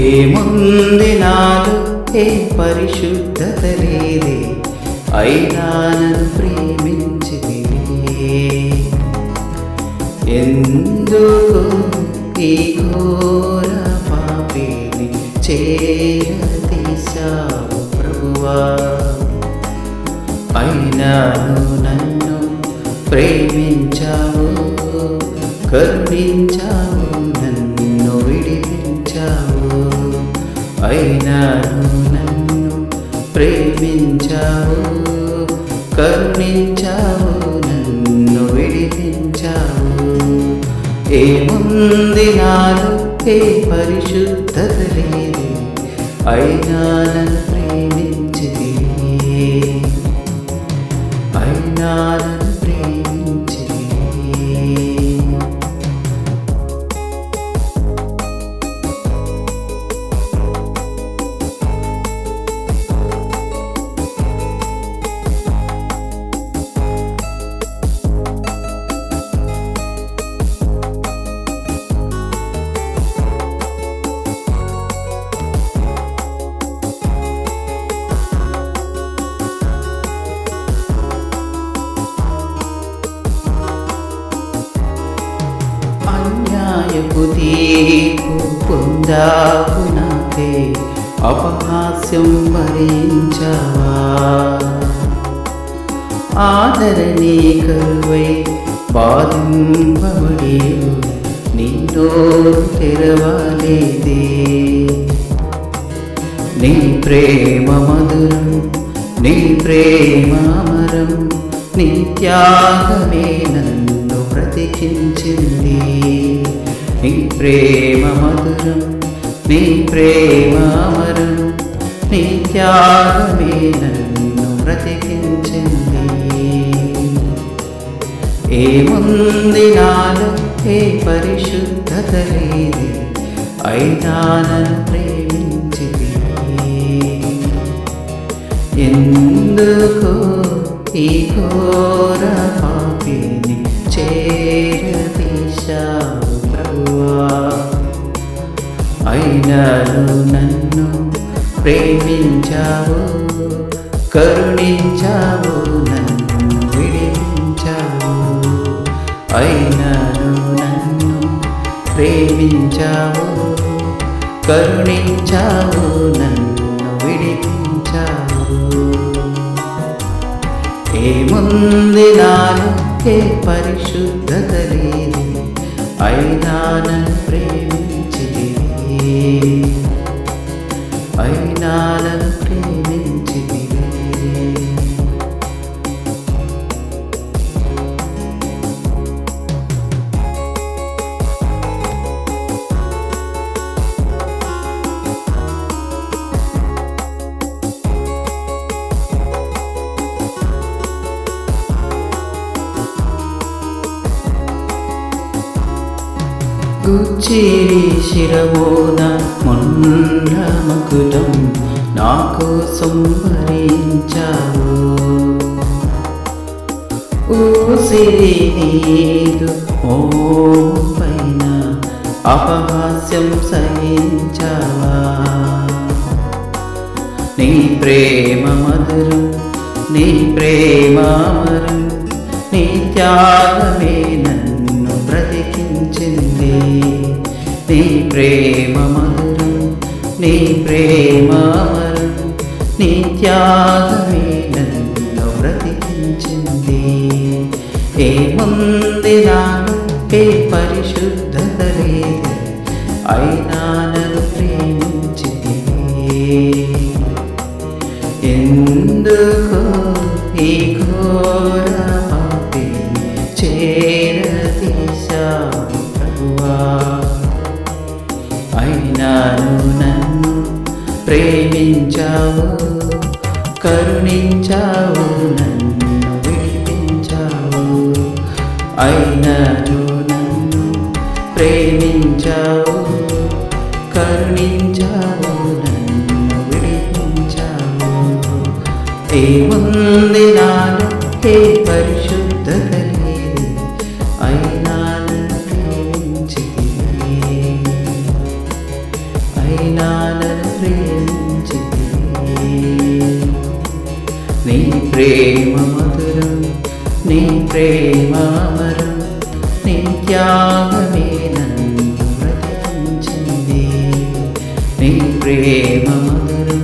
ఏముంది నాలో? ఏ పరిశుద్ధత లేదే అయినా నన్ను ప్రేమించింది ఎందుకు ఈ ఘోర పాపిని చేరతీశావు ప్రభువా. అయినాను నన్ను ప్రేమించావు కరుణించావు అయినాను నన్ను ప్రేమించావు కరుణించావు నన్ను విడిపించావు. ఏముంది నాలో ఏ పరిశుద్ధత లేదు అయినా నన్ను ప్రేమించితివే అయినా పొందావు నాకే అపహాస్యం భరించవా. ఆదరణే కరువై బాధింపబడి నిన్నో తెరవలేదే. నీ ప్రేమ మధురం నీ ప్రేమ అమరం నీ త్యాగమే నన్ను ప్రతికించింది నీ ప్రేమ మధురం నీ ప్రేమ నీ త్యాగమే నన్ను బ్రతికించింది ఏముంది నాలో ఏ పరిశుద్ధత లేదు అయినా నన్ను ప్రేమ అయినను నన్ను ప్రేమించావు కరుణించావు నన్ను విడిపించావు. అయినను నన్ను ప్రేమించావు కరుణించావు నన్ను విడిపించావు. ఏముంది నాను ఏ పరిశుద్ధత లేదు అయినా నన్ను ప్రేమించితివే అయినాలను నన్ను గుచ్చిరి శిరవోన మొన్న మకుటం నా కోసం భరించావు ఊసిరి నీదు ఓ పైన అపహాస్యం సహించావా. నీ ప్రేమ మధురం నీ ప్రేమామరం నీ త్యాగమేన నీ ప్రేమ నీ ప్రేమ అమరం నీ త్యాగమే నన్ను బ్రతికించింది. ఏముంది నాలో ఏ పరిశుద్ధత లేదు. అయినా ప్రేమించావు కరుణించావు నన్ను విడిపించావు. అయినను నన్ను ప్రేమించావు కరుణించావు నన్ను విడిపించావు. ఏముంది నా ప్రేమ మధురం నీ ప్రేమ అమరం నీ త్యాగమే నన్ను బ్రతికించింది నీ ప్రేమ మధురం